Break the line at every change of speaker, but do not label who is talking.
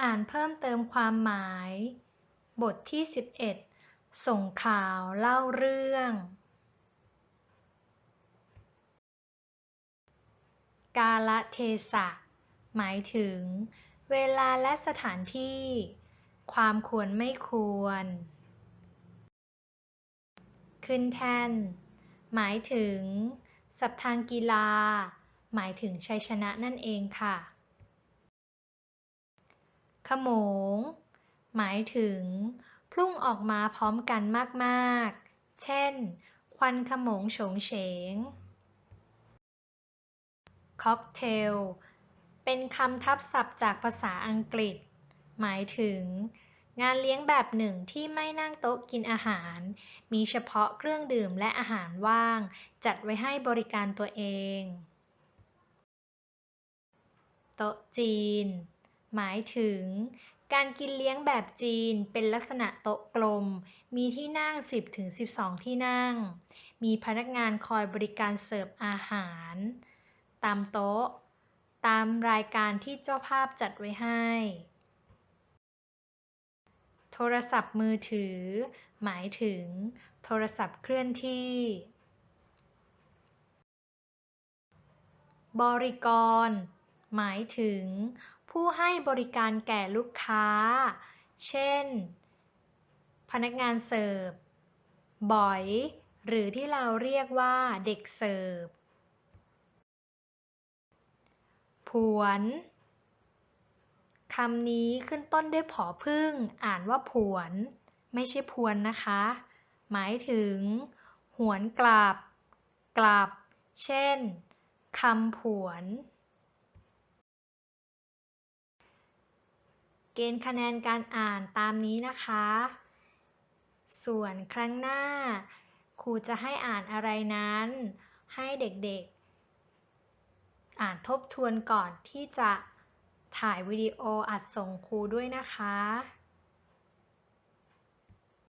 อ่านเพิ่มเติมความหมาย บทที่ 11 ส่งข่าวเล่าเรื่อง กาลเทศะ หมายถึง เวลาและสถานที่ ความควรไม่ควร ขึ้นแท่น หมายถึงศัพท์ทางกีฬา หมายถึงชัยชนะนั่นเองค่ะ ขโมง หมายถึง พุ่งออกมาพร้อมกันมากๆ เช่น ควันขโมงโฉงเฉง ค็อกเทล เป็นคำทับศัพท์จากภาษาอังกฤษ หมายถึง งานเลี้ยงแบบหนึ่งที่ไม่นั่งโต๊ะกินอาหาร มีเฉพาะเครื่องดื่มและอาหารว่าง จัดไว้ให้บริการตัวเอง โต๊ะจีน หมายถึง การกินเลี้ยงแบบจีนเป็นลักษณะโต๊ะกลม มีที่นั่ง 10-12 ที่นั่ง มีพนักงานคอยบริการเสิร์ฟอาหาร ตามโต๊ะ ตามรายการที่เจ้าภาพจัดไว้ให้ โทรศัพท์มือถือ หมายถึง โทรศัพท์เคลื่อนที่บริกร หมายถึง ผู้ให้บริการแก่ลูกค้า เช่น พนักงานเสิร์ฟ บอย หรือที่เราเรียกว่าเด็กเสิร์ฟ ผวน คำนี้ขึ้นต้นด้วยผอพึ่ง อ่านว่าผวน ไม่ใช่พวนนะคะ หมายถึง หวนกลับ กลับ เช่นคำผวน เกณฑ์คะแนนการอ่านตามนี้นะคะ ส่วนครั้งหน้า ครูจะให้อ่านอะไรนั้น ให้เด็กๆ อ่านทบทวนก่อนที่จะถ่ายวิดีโออัดส่งครูด้วยนะคะ